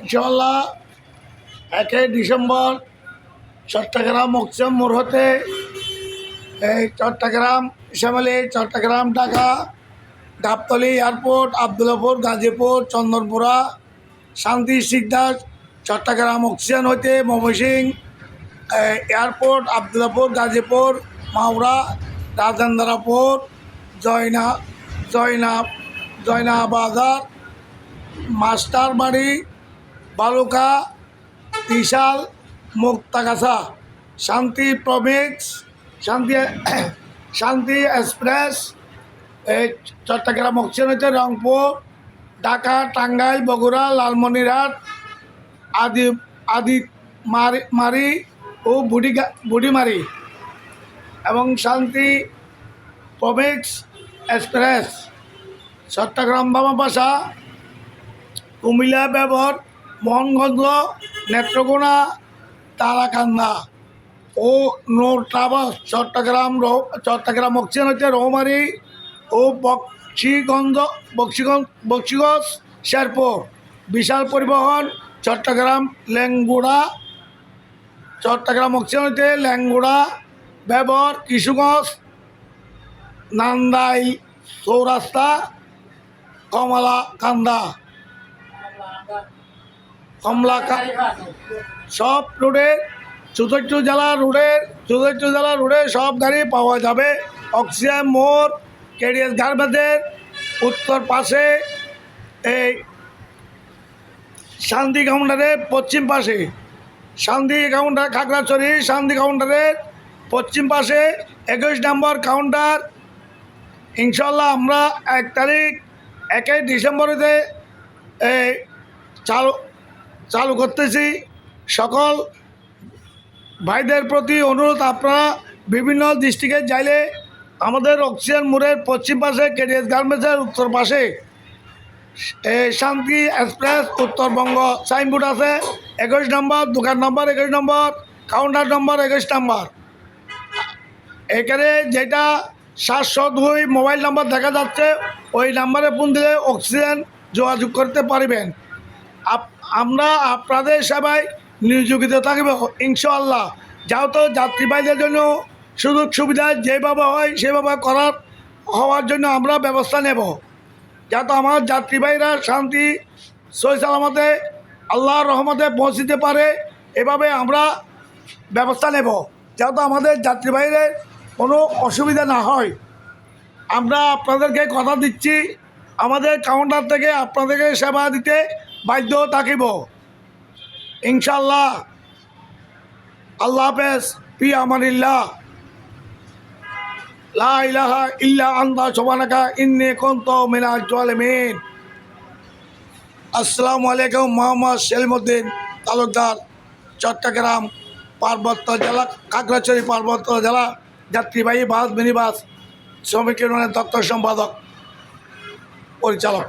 ইনশাল্লাহ একই ডিসেম্বর চট্টগ্রাম মকসম মোড় হতে এই চট্টগ্রাম শ্যামালি, চট্টগ্রাম ঢাকা, গাবতলি এয়ারপোর্ট আবদুল্লাপুর গাজীপুর, চন্দনপুরা, শান্তি সিকদার চট্টগ্রাম অক্সিজেন হইতে ময়মনসিং এয়ারপোর্ট আবদুল্লাপুর গাজীপুর, মাওরা, রাজেন্দ্রপুর, জয়না জয়না জয়না বাজার মাস্টার বাড়ি বালুকা বিশাল মুক্তাগাছা। শান্তি প্রমিক্স, শান্তি শান্তি এক্সপ্রেস, এই চট্টগ্রাম অক্সিজেন হচ্ছে রংপুর, ঢাকা, টাঙ্গাইল, বগুড়া, লালমনিরহাট, আদি আদি মারি মারি ও বুড়ি বুড়িমারি। এবং শান্তি প্রমিক্স এক্সপ্রেস, চট্টগ্রাম বামাপাশা কুমিল্লা ব্যবহার মোহনগঞ্জ নেত্রকোনা, তারাকান্দা ও নোর ট্রাভাস, চট্টগ্রাম চট্টগ্রাম অক্সিজেন হচ্ছে রৌমারি ও বক্সিগঞ্জ বক্সিগঞ্জ বক্সিগঞ্জ শেরপুর। বিশাল পরিবহন, চট্টগ্রাম লেঙ্গুড়া চট্টগ্রাম অক্সিজেন হচ্ছে লেঙ্গুড়া ব্যবহার কিশুগঞ্জ নান্দাই চৌরাস্তা কমলা কান্দা কমলা সব রোডে চতুর্থ জেলা রোডের চতুর্থ জেলা রোডে সব গাড়ি পাওয়া যাবে। অক্সিজেন মোড়, কেডিএস গার্মেন্টের উত্তর পাশে এই শান্তি কাউন্টারের পশ্চিম পাশে। শান্তি কাউন্টার, খাগড়াছড়ি শান্তি কাউন্টারের পশ্চিম পাশে। একুশ নম্বর কাউন্টার। ইনশাল্লাহ আমরা এক তারিখ, একই ডিসেম্বরেতে এই চালু চালু করতেছি। সকল ভাইদের প্রতি অনুরোধ, আপনারা বিভিন্ন ডিস্ট্রিক্টে যাইলে আমাদের অক্সিজেন মোড়ের পশ্চিম পাশে, কেডিএস গার্মেন্টসের উত্তর পাশে শান্তি এক্সপ্রেস, উত্তরবঙ্গ সাইনবোর্ড আছে, একুশ নম্বর, দোকান নম্বর একুশ নম্বর, কাউন্টার নম্বর একুশ নম্বর। এখানে যেটা সাতশো দুই মোবাইল নাম্বার দেখা যাচ্ছে, ওই নাম্বারে ফোন দিলে অক্সিজেন যোগাযোগ করতে পারবেন। আমরা আপনাদের সেবায় নিয়োজিত থাকবে ইনশাল্লাহ তো যাত্রীবাহীদের জন্য সুযোগ সুবিধা যেভাবে হয় সেভাবে করার, হওয়ার জন্য আমরা ব্যবস্থা নেব। যাতে আমার যাত্রীবাহীরা শান্তি সই সালামতে, আল্লাহর রহমতে পৌঁছিতে পারে, এভাবে আমরা ব্যবস্থা নেব। যাতে আমাদের যাত্রীবাহীদের কোনো অসুবিধা না হয়। আমরা আপনাদেরকে কথা দিচ্ছি। আমাদের কাউন্টার থেকে আপনাদেরকে সেবা দিতে বাধ্য থাকিব। ইনশাল্লাহ আল্লাহ হাফেজ পি আমানিল্লাহ লা ইলাহা ইল্লা আন্তা, সুবহানাকা ইন্নী কুনতু মিনাজ জালিমিন। আসসালামু আলাইকুম মোহাম্মদ সেলিমউদ্দিন তালুকদার, চট্টগ্রাম পার্বত্য জেলা খাগড়াছড়ি পার্বত্য জেলা, যাত্রীবাহী বাস মিনি বাস শ্রমিক ইউনিয়নের দপ্তর সম্পাদক, পরিচালক।